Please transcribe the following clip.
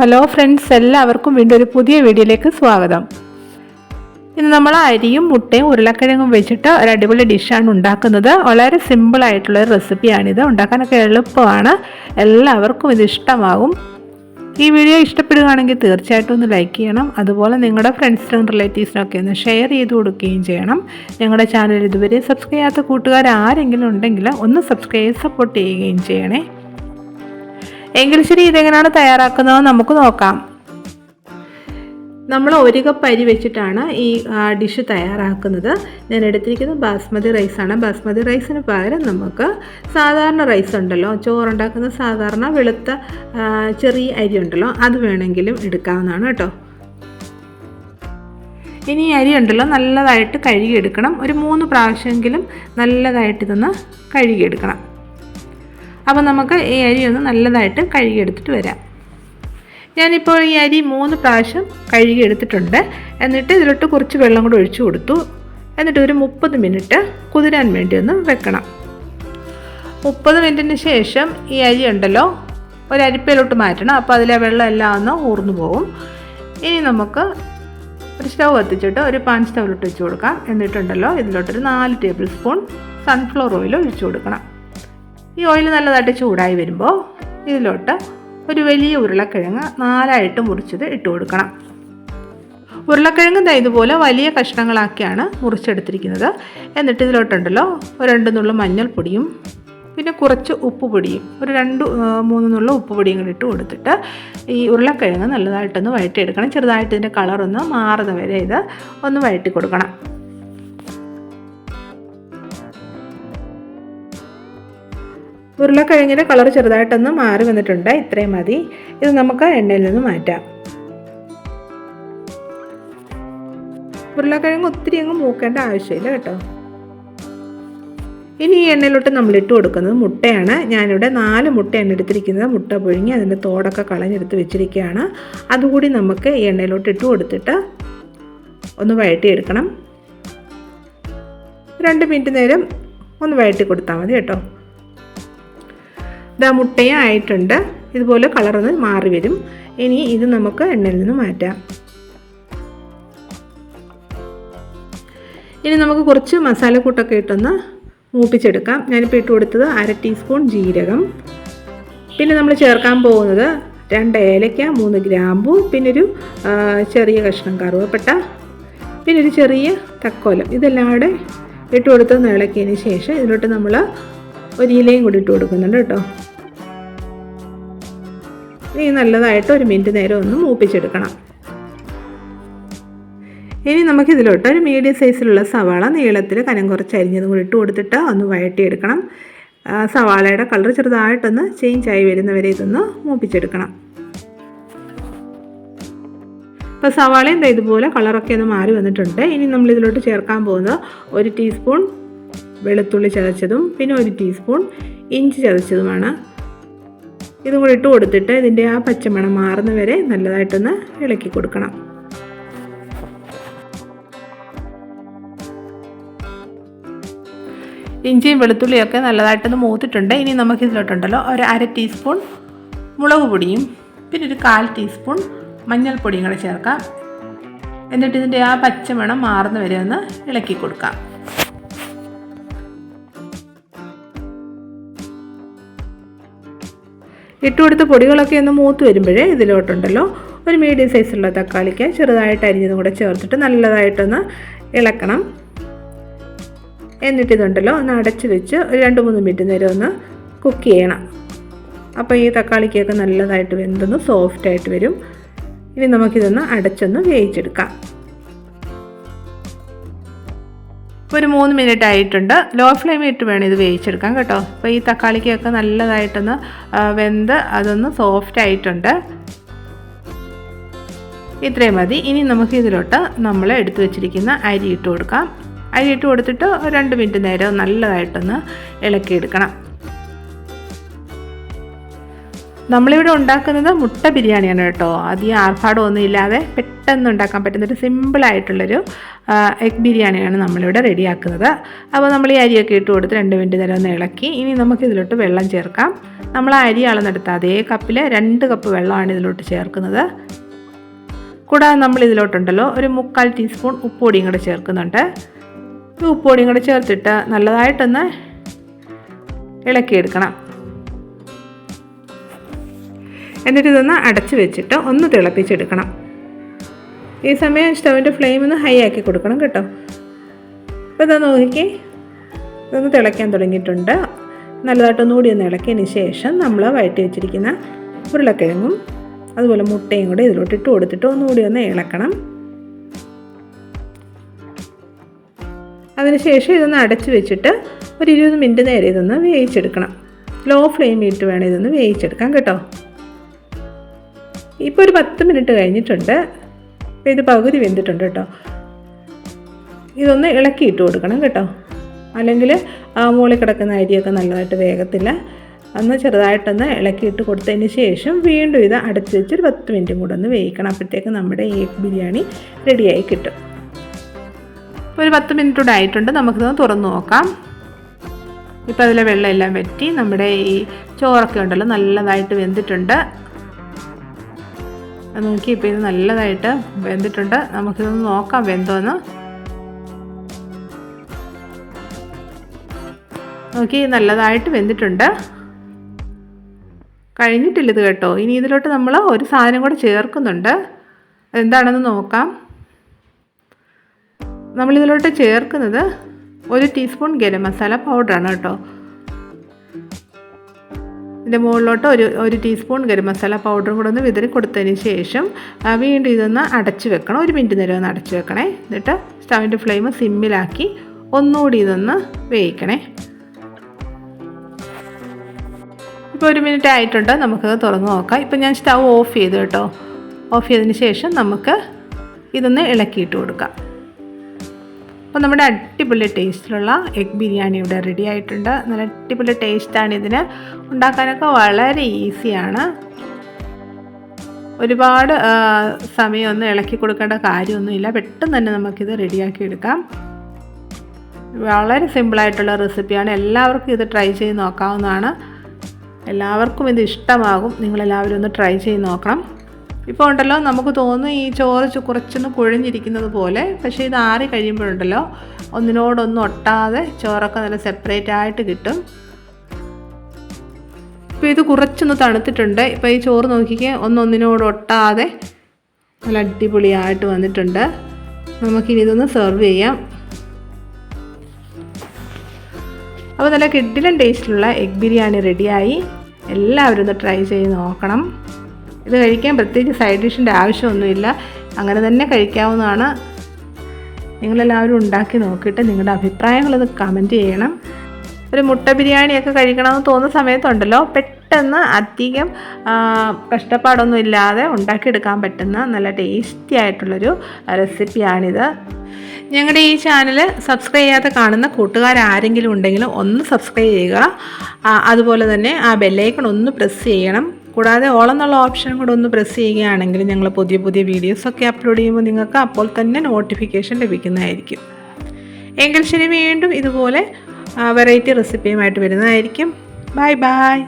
Hello friends എല്ലാവർക്കും വീണ്ടും ഒരു പുതിയ വീഡിയോയിലേക്ക് സ്വാഗതം. ഇന്ന് നമ്മൾ അരിയും മുട്ടയും ഉരുളക്കിഴങ്ങും വെച്ചിട്ട് ഒരു അടിപൊളി ഡിഷാണ് ഉണ്ടാക്കുന്നത്. വളരെ സിമ്പിൾ ആയിട്ടുള്ള ഒരു റെസിപ്പിയാണിത് ഉണ്ടാക്കാനൊക്കെ എളുപ്പമാണ്. എല്ലാവർക്കും ഇത് ഇഷ്ടമാകും. ഈ വീഡിയോ ഇഷ്ടപ്പെടുകയാണെങ്കിൽ തീർച്ചയായിട്ടും ഒന്ന് ലൈക്ക് ചെയ്യണം. അതുപോലെ നിങ്ങളുടെ ഫ്രണ്ട്സിനും റിലേറ്റീവ്സിനൊക്കെ ഒന്ന് ഷെയർ ചെയ്ത് കൊടുക്കുകയും ചെയ്യണം. ഞങ്ങളുടെ ചാനൽ ഇതുവരെ സബ്സ്ക്രൈബ് ചെയ്യാത്ത കൂട്ടുകാർ ആരെങ്കിലും ഉണ്ടെങ്കിൽ ഒന്ന് സബ്സ്ക്രൈബ് സപ്പോർട്ട് ചെയ്യുകയും ചെയ്യണേ. എങ്കിൽ ശരി ഇതെങ്ങനെയാണ് തയ്യാറാക്കുന്നത് നമുക്ക് നോക്കാം. നമ്മൾ ഒരു കപ്പ് അരി വെച്ചിട്ടാണ് ഈ ഡിഷ് തയ്യാറാക്കുന്നത്. ഞാൻ എടുത്തിരിക്കുന്നത് ബാസ്മതി റൈസാണ് ബാസ്മതി റൈസിന് പകരം നമുക്ക് സാധാരണ റൈസ് ഉണ്ടല്ലോ. ചോറുണ്ടാക്കുന്ന സാധാരണ വെളുത്ത ചെറിയ അരി ഉണ്ടല്ലോ. അത് വേണമെങ്കിലും എടുക്കാവുന്നതാണ് കേട്ടോ. ഇനി അരി ഉണ്ടല്ലോ നല്ലതായിട്ട് കഴുകിയെടുക്കണം. ഒരു മൂന്ന് പ്രാവശ്യമെങ്കിലും നല്ലതായിട്ട് ഇതൊന്ന് കഴുകിയെടുക്കണം. അപ്പോൾ നമുക്ക് ഈ അരി ഒന്ന് നല്ലതായിട്ട് കഴുകിയെടുത്തിട്ട് വരാം. ഞാനിപ്പോൾ ഈ അരി മൂന്ന് പ്രാവശ്യം കഴുകിയെടുത്തിട്ടുണ്ട്. എന്നിട്ട് ഇതിലോട്ട് കുറച്ച് വെള്ളം കൂടെ ഒഴിച്ചു കൊടുത്തു. എന്നിട്ട് ഒരു മുപ്പത് മിനിറ്റ് കുതിരാൻ വേണ്ടി ഒന്ന് വെക്കണം. മുപ്പത് മിനിറ്റിന് ശേഷം ഈ അരി ഉണ്ടല്ലോ ഒരു അരിപ്പയിലോട്ട് മാറ്റണം. അപ്പോൾ അതിലെ വെള്ളം എല്ലാം ഒന്ന് ഊർന്നു പോകും ഇനി നമുക്ക് ഒരു സ്റ്റൗ കത്തിച്ചിട്ട് ഒരു പാൻ സ്റ്റൗവിലോട്ട് വെച്ച് കൊടുക്കാം. എന്നിട്ടുണ്ടല്ലോ ഇതിലോട്ടൊരു നാല് ടേബിൾ സ്പൂൺ സൺഫ്ലവർ ഓയിൽ ഒഴിച്ചു കൊടുക്കണം. ഈ ഓയിൽ നല്ലതായിട്ട് ചൂടായി വരുമ്പോൾ ഇതിലോട്ട് ഒരു വലിയ ഉരുളക്കിഴങ്ങ് നാലായിട്ട് മുറിച്ചത് ഇട്ട് കൊടുക്കണം. ഉരുളക്കിഴങ്ങ് ഇതുപോലെ വലിയ കഷ്ണങ്ങളാക്കിയാണ് മുറിച്ചെടുത്തിരിക്കുന്നത്. എന്നിട്ട് ഇതിലോട്ടുണ്ടല്ലോ ഒരു രണ്ട് നുള്ള മഞ്ഞൾപ്പൊടിയും പിന്നെ കുറച്ച് ഉപ്പ് പൊടിയും ഒരു രണ്ട് മൂന്ന് നുള്ള ഉപ്പ് പൊടിയും കൂടി ഇട്ട് കൊടുത്തിട്ട് ഈ ഉരുളക്കിഴങ്ങ് നല്ലതായിട്ടൊന്ന് വഴറ്റിയെടുക്കണം. ചെറുതായിട്ട് ഇതിന്റെ കളറൊന്ന് മാറുന്ന വരെ ഇത് ഒന്ന് വഴറ്റി കൊടുക്കണം. ഉരുളക്കിഴങ്ങിന്റെ കളർ ചെറുതായിട്ടൊന്ന് മാറി വന്നിട്ടുണ്ട്. ഇത്രയും മതി. ഇത് നമുക്ക് എണ്ണയിൽ നിന്ന് മാറ്റാം. ഉരുളക്കിഴങ്ങ് ഒത്തിരി അങ്ങ് മൂക്കേണ്ട ആവശ്യമില്ല കേട്ടോ. ഇനി ഈ എണ്ണയിലോട്ട് നമ്മൾ ഇട്ട് കൊടുക്കുന്നത് മുട്ടയാണ്. ഞാനിവിടെ നാല് മുട്ടയാണ് എടുത്തിരിക്കുന്നത്. മുട്ട പുഴുങ്ങി അതിന്റെ തോടൊക്കെ കളഞ്ഞെടുത്ത് വെച്ചിരിക്കുകയാണ്. അതുകൂടി നമുക്ക് ഈ എണ്ണയിലോട്ട് ഇട്ട് കൊടുത്തിട്ട് ഒന്ന് വഴറ്റിയെടുക്കണം. രണ്ട് മിനിറ്റ് നേരം ഒന്ന് വഴറ്റി കൊടുത്താൽ മതി കേട്ടോ. ഇതാ മുട്ടയും ആയിട്ടുണ്ട് ഇതുപോലെ കളർന്ന് മാറി വരും. ഇനി ഇത് നമുക്ക് എണ്ണയിൽ നിന്ന് മാറ്റാം. ഇനി നമുക്ക് കുറച്ച് മസാലക്കൂട്ടൊക്കെ ഇട്ടൊന്ന് മൂപ്പിച്ചെടുക്കാം. ഞാനിപ്പോൾ ഇട്ട് കൊടുത്തത് അര ടീസ്പൂൺ ജീരകം. പിന്നെ നമ്മൾ ചേർക്കാൻ പോകുന്നത് രണ്ട് ഏലയ്ക്ക മൂന്ന് ഗ്രാമ്പു പിന്നെ ഒരു ചെറിയ കഷ്ണം കറുവപ്പട്ട പിന്നെ ഒരു ചെറിയ തക്കോലം. ഇതെല്ലാം കൂടെ ഇട്ട് കൊടുത്ത് ഇളക്കിയതിന് ശേഷം ഇതിലോട്ട് നമ്മൾ ഒരു ഇലയും കൂടി ഇട്ട് കൊടുക്കുന്നുണ്ട് കേട്ടോ. ഇനി നല്ലതായിട്ട് ഒരു മിനിറ്റ് നേരം ഒന്ന് മൂപ്പിച്ചെടുക്കണം. ഇനി നമുക്കിതിലോട്ട് ഒരു മീഡിയം സൈസിലുള്ള സവാള നീളത്തിൽ കനം കുറച്ച് അരിഞ്ഞതും കൂടി ഇട്ട് കൊടുത്തിട്ട് ഒന്ന് വഴട്ടിയെടുക്കണം സവാളയുടെ കളർ ചെറുതായിട്ടൊന്ന് ചേഞ്ച് ആയി വരുന്നവരെ ഇതൊന്ന് മൂപ്പിച്ചെടുക്കണം. ഇപ്പോൾ സവാളയും ഇതുപോലെ കളറൊക്കെ ഒന്ന് മാറി വന്നിട്ടുണ്ട്. ഇനി നമ്മൾ ഇതിലോട്ട് ചേർക്കാൻ പോകുന്നത് ഒരു ടീസ്പൂൺ വെളുത്തുള്ളി ചതച്ചതും പിന്നെ ഒരു ടീസ്പൂൺ ഇഞ്ചി ചതച്ചതുമാണ്. ഇതും കൂടി ഇട്ട് കൊടുത്തിട്ട് ഇതിന്റെ ആ പച്ചമണം മാറുന്ന വരെ നല്ലതായിട്ടൊന്ന് ഇളക്കി കൊടുക്കണം. ഇഞ്ചിയും വെളുത്തുള്ളിയൊക്കെ നല്ലതായിട്ടൊന്ന് മൂത്തിട്ടുണ്ട്. ഇനി നമുക്ക് ഇതിലോട്ടുണ്ടല്ലോ ഒരു അര ടീസ്പൂൺ മുളക് പൊടിയും പിന്നെ ഒരു കാൽ ടീസ്പൂൺ മഞ്ഞൾപ്പൊടിയും കൂടെ ചേർക്കാം. എന്നിട്ട് ഇതിന്റെ ആ പച്ചമണം മാറുന്ന വരെ ഒന്ന് ഇളക്കി കൊടുക്കാം. ഇട്ട് കൊടുത്ത പൊടികളൊക്കെ ഒന്ന് മൂത്ത് വരുമ്പോഴേ ഇതിലോട്ടുണ്ടല്ലോ. ഒരു മീഡിയം സൈസുള്ള തക്കാളിക്ക് ചെറുതായിട്ട് അരിഞ്ഞതും കൂടെ ചേർത്തിട്ട് നല്ലതായിട്ടൊന്ന് ഇളക്കണം. എന്നിട്ട് ഇതുണ്ടല്ലോ ഒന്ന് അടച്ച് വെച്ച് ഒരു രണ്ട് മൂന്ന് മിനിറ്റ് നേരം ഒന്ന് കുക്ക് ചെയ്യണം. അപ്പോൾ ഈ തക്കാളിക്കൊക്കെ നല്ലതായിട്ട് വെന്തൊന്ന് സോഫ്റ്റായിട്ട് വരും. ഇനി നമുക്കിതൊന്ന് അടച്ചൊന്ന് വേവിച്ചെടുക്കാം. ഇപ്പോൾ ഒരു മൂന്ന് മിനിറ്റ് ആയിട്ടുണ്ട്. ലോ ഫ്ലെയിമിൽ ഇട്ട് വേണം ഇത് വേവിച്ചെടുക്കാൻ കേട്ടോ. അപ്പോൾ ഈ തക്കാളിക്കൊക്കെ നല്ലതായിട്ടൊന്ന് വെന്ത് അതൊന്ന് സോഫ്റ്റ് ആയിട്ടുണ്ട്. ഇത്രയും മതി. ഇനി നമുക്ക് ഇതിലോട്ട് നമ്മൾ എടുത്തു വെച്ചിരിക്കുന്ന അരി ഇട്ട് കൊടുക്കാം. അരി ഇട്ട് കൊടുത്തിട്ട് രണ്ട് മിനിറ്റ് നേരം നല്ലതായിട്ടൊന്ന് ഇളക്കിയെടുക്കണം. നമ്മളിവിടെ ഉണ്ടാക്കുന്നത് മുട്ട ബിരിയാണിയാണ് കേട്ടോ. അധികം ആർഭാടമൊന്നും ഇല്ലാതെ പെട്ടെന്ന് ഉണ്ടാക്കാൻ പറ്റുന്നൊരു സിമ്പിളായിട്ടുള്ളൊരു എഗ് ബിരിയാണിയാണ് നമ്മളിവിടെ റെഡിയാക്കുന്നത്. അപ്പോൾ നമ്മൾ ഈ അരിയൊക്കെ ഇട്ട് കൊടുത്ത് രണ്ട് മിനിറ്റ് നേരം ഒന്ന് ഇളക്കി. ഇനി നമുക്ക് ഇതിലോട്ട് വെള്ളം ചേർക്കാം. നമ്മൾ ആ അരി അളന്നെടുത്ത അതേ കപ്പിൽ രണ്ട് കപ്പ് വെള്ളമാണ് ഇതിലോട്ട് ചേർക്കുന്നത്. കൂടാതെ നമ്മൾ ഇതിലോട്ടുണ്ടല്ലോ ഒരു മുക്കാൽ ടീസ്പൂൺ ഉപ്പുപൊടിയും കൂടെ ചേർക്കുന്നുണ്ട്. ഉപ്പുപൊടിയും കൂടെ ചേർത്തിട്ട് നല്ലതായിട്ടൊന്ന് ഇളക്കിയെടുക്കണം. എന്നിട്ട് ഇതൊന്ന് അടച്ച് വെച്ചിട്ട് ഒന്ന് തിളപ്പിച്ചെടുക്കണം. ഈ സമയം സ്റ്റൗവിന്റെ ഫ്ലെയിം ഒന്ന് ഹൈ ആക്കി കൊടുക്കണം കേട്ടോ. അപ്പോൾ ഇതാ നോക്കി ഇതൊന്ന് തിളയ്ക്കാൻ തുടങ്ങിയിട്ടുണ്ട്. നല്ലതായിട്ടൊന്നും കൂടി ഒന്ന് ഇളക്കിയതിന് ശേഷം നമ്മൾ വഴറ്റി വെച്ചിരിക്കുന്ന ഉരുളക്കിഴങ്ങും അതുപോലെ മുട്ടയും കൂടെ ഇതിലോട്ട് ഇട്ട് കൊടുത്തിട്ട് ഒന്നുകൂടി ഒന്ന് ഇളക്കണം. അതിനുശേഷം ഇതൊന്ന് അടച്ച് വെച്ചിട്ട് ഒരു ഇരുപത് മിനിറ്റ് നേരെ ഇതൊന്ന് വേവിച്ചെടുക്കണം. ലോ ഫ്ലെയിമിൽ ഇട്ട് വേണം ഇതൊന്ന് വേവിച്ചെടുക്കാം കേട്ടോ. ഇപ്പോൾ ഒരു പത്ത് മിനിറ്റ് കഴിഞ്ഞിട്ടുണ്ട്. അപ്പോൾ ഇത് പകുതി വെന്തിട്ടുണ്ട് കേട്ടോ. ഇതൊന്ന് ഇളക്കി ഇട്ട് കൊടുക്കണം കേട്ടോ. അല്ലെങ്കിൽ ആ മുകളിൽ കിടക്കുന്ന അരിയൊക്കെ നല്ലതായിട്ട് വേഗത്തില്ല അന്ന് ചെറുതായിട്ടൊന്ന് ഇളക്കിയിട്ട് കൊടുത്തതിന് ശേഷം വീണ്ടും ഇത് അടച്ച് വെച്ച് ഒരു പത്ത് മിനിറ്റും കൂടെ ഒന്ന് വേവിക്കണം. അപ്പോഴത്തേക്ക് നമ്മുടെ എഗ് ബിരിയാണി റെഡിയായി കിട്ടും. ഇപ്പോൾ ഒരു പത്ത് മിനിറ്റ് കൂടെ ആയിട്ടുണ്ട്. നമുക്കിതൊന്ന് തുറന്ന് നോക്കാം. ഇപ്പോൾ അതിലെ വെള്ളമെല്ലാം വറ്റി നമ്മുടെ ഈ ചോറൊക്കെ ഉണ്ടല്ലോ നല്ലതായിട്ട് വെന്തിട്ടുണ്ട്. നോക്കി ഇപ്പോൾ ഇത് നല്ലതായിട്ട് വെന്തിട്ടുണ്ട്. നമുക്കിതൊന്ന് നോക്കാം വെന്തോന്ന്. നോക്കി നല്ലതായിട്ട് വെന്തിട്ടുണ്ട്. കഴിഞ്ഞിട്ടില്ല ഇത് കേട്ടോ. ഇനി ഇതിലോട്ട് നമ്മൾ ഒരു സാധനം കൂടെ ചേർക്കുന്നുണ്ട്. എന്താണെന്ന് നോക്കാം. നമ്മളിതിലോട്ട് ചേർക്കുന്നത് ഒരു ടീസ്പൂൺ ഗരം മസാല പൗഡറാണ് കേട്ടോ. ഇതിന്റെ മുകളിലോട്ട് ഒരു ഒരു ടീസ്പൂൺ ഗരം മസാല പൗഡറും കൂടെ ഒന്ന് വിതറി കൊടുത്തതിന് ശേഷം വീണ്ടും ഇതൊന്ന് അടച്ച് വെക്കണം. ഒരു മിനിറ്റ് നേരം ഒന്ന് അടച്ച് വെക്കണേ. എന്നിട്ട് സ്റ്റവിന്റെ ഫ്ലെയിം സിമ്മിലാക്കി ഒന്നുകൂടി ഇതൊന്ന് വേവിക്കണേ. ഇപ്പോൾ ഒരു മിനിറ്റ് ആയിട്ടുണ്ട്. നമുക്കത് തുറന്ന് നോക്കാം. ഇപ്പം ഞാൻ സ്റ്റൗ ഓഫ് ചെയ്തു കേട്ടോ. ഓഫ് ചെയ്തതിന് ശേഷം നമുക്ക് ഇതൊന്ന് ഇളക്കിയിട്ട് കൊടുക്കാം. അപ്പോൾ നമ്മുടെ അടിപൊളി ടേസ്റ്റിലുള്ള എഗ് ബിരിയാണി ഇവിടെ റെഡി ആയിട്ടുണ്ട്. നല്ല അടിപൊളി ടേസ്റ്റാണ് ഇതിന്. ഉണ്ടാക്കാനൊക്കെ വളരെ ഈസിയാണ് ഒരുപാട് സമയമൊന്നും ഇളക്കി കൊടുക്കേണ്ട കാര്യമൊന്നുമില്ല. പെട്ടെന്ന് തന്നെ നമുക്കിത് റെഡിയാക്കി എടുക്കാം. വളരെ സിമ്പിളായിട്ടുള്ള റെസിപ്പിയാണ് എല്ലാവർക്കും ഇത് ട്രൈ ചെയ്ത് നോക്കാവുന്നതാണ്. എല്ലാവർക്കും ഇത് ഇഷ്ടമാകും. നിങ്ങളെല്ലാവരും ഒന്ന് ട്രൈ ചെയ്ത് നോക്കണം. ഇപ്പോൾ ഉണ്ടല്ലോ നമുക്ക് തോന്നും ഈ ചോറ് കുറച്ചൊന്ന് കുഴഞ്ഞിരിക്കുന്നത് പോലെ പക്ഷേ ഇത് ആറി കഴിയുമ്പോഴുണ്ടല്ലോ ഒന്നിനോടൊന്നും ഒട്ടാതെ ചോറൊക്കെ നല്ല സെപ്പറേറ്റ് ആയിട്ട് കിട്ടും. ഇപ്പോൾ ഇത് കുറച്ചൊന്ന് തണുത്തിട്ടുണ്ട്. ഇപ്പോൾ ഈ ചോറ് നോക്കിക്കേ ഒന്നൊന്നിനോട് ഒട്ടാതെ നല്ല അടിപൊളിയായിട്ട് വന്നിട്ടുണ്ട്. നമുക്കിനി ഇതൊന്ന് സെർവ് ചെയ്യാം. അപ്പോൾ നല്ല കിഡിലൻ ടേസ്റ്റിലുള്ള എഗ് ബിരിയാണി റെഡിയായി എല്ലാവരും ഒന്ന് ട്രൈ ചെയ്ത് നോക്കണം. ഇത് കഴിക്കാൻ പ്രത്യേകിച്ച് സൈഡ് ഡിഷിന്റെ ആവശ്യമൊന്നുമില്ല. അങ്ങനെ തന്നെ കഴിക്കാവുന്നതാണ്. നിങ്ങളെല്ലാവരും ഉണ്ടാക്കി നോക്കിയിട്ട് നിങ്ങളുടെ അഭിപ്രായങ്ങളത് കമന്റ് ചെയ്യണം. ഒരു മുട്ട ബിരിയാണിയൊക്കെ കഴിക്കണമെന്ന് തോന്നുന്ന സമയത്തുണ്ടല്ലോ. പെട്ടെന്ന് അധികം കഷ്ടപ്പാടൊന്നും ഇല്ലാതെ ഉണ്ടാക്കിയെടുക്കാൻ പറ്റുന്ന നല്ല ടേസ്റ്റി ആയിട്ടുള്ളൊരു റെസിപ്പിയാണിത് ഞങ്ങളുടെ ഈ ചാനൽ സബ്സ്ക്രൈബ് ചെയ്യാതെ കാണുന്ന കൂട്ടുകാരാരെങ്കിലും ഉണ്ടെങ്കിലും ഒന്ന് സബ്സ്ക്രൈബ് ചെയ്യുക. അതുപോലെ തന്നെ ആ ബെല്ലൈക്കൺ ഒന്ന് പ്രസ് ചെയ്യണം. കൂടാതെ ഓൾ എന്നുള്ള ഓപ്ഷൻ കൂടെ ഒന്ന് പ്രസ് ചെയ്യുകയാണെങ്കിൽ ഞങ്ങൾ പുതിയ പുതിയ വീഡിയോസൊക്കെ അപ്ലോഡ് ചെയ്യുമ്പോൾ നിങ്ങൾക്ക് അപ്പോൾ തന്നെ നോട്ടിഫിക്കേഷൻ ലഭിക്കുന്നതായിരിക്കും. എങ്കിൽ ശരി വീണ്ടും ഇതുപോലെ വെറൈറ്റി റെസിപ്പിയുമായിട്ട് വരുന്നതായിരിക്കും. Bye bye